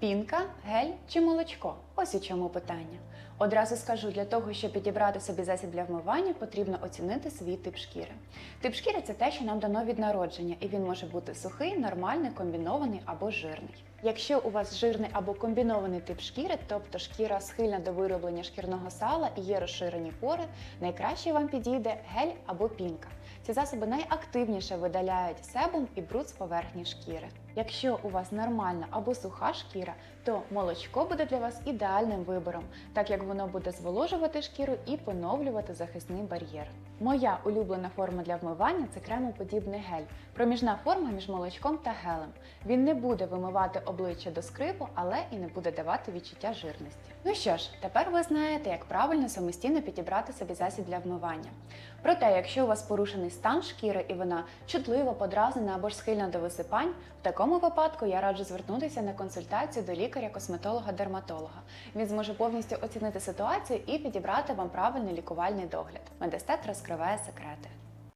Пінка, гель чи молочко? Ось у чому питання. Одразу скажу, для того, щоб підібрати собі засіб для вмивання, потрібно оцінити свій тип шкіри. Тип шкіри це те, що нам дано від народження, і він може бути сухий, нормальний, комбінований або жирний. Якщо у вас жирний або комбінований тип шкіри, тобто шкіра схильна до вироблення шкірного сала і є розширені пори, найкраще вам підійде гель або пінка. Ці засоби найактивніше видаляють себум і бруд з поверхні шкіри. Якщо у вас нормальна або суха шкіра, то молочко буде для вас ідеальним вибором, так як воно буде зволожувати шкіру і поновлювати захисний бар'єр. Моя улюблена форма для вмивання це кремоподібний гель, проміжна форма між молочком та гелем. Він не буде вимивати обличчя до скрипу, але і не буде давати відчуття жирності. Ну що ж, тепер ви знаєте, як правильно самостійно підібрати собі засіб для вмивання. Проте, якщо у вас порушений стан шкіри і вона чутливо подразнена або ж схильна до висипань, в такому випадку я раджу звернутися на консультацію до лікаря-косметолога-дерматолога. Він зможе повністю оцінити ситуацію і підібрати вам правильний лікувальний догляд. Медестет розкриває секрети.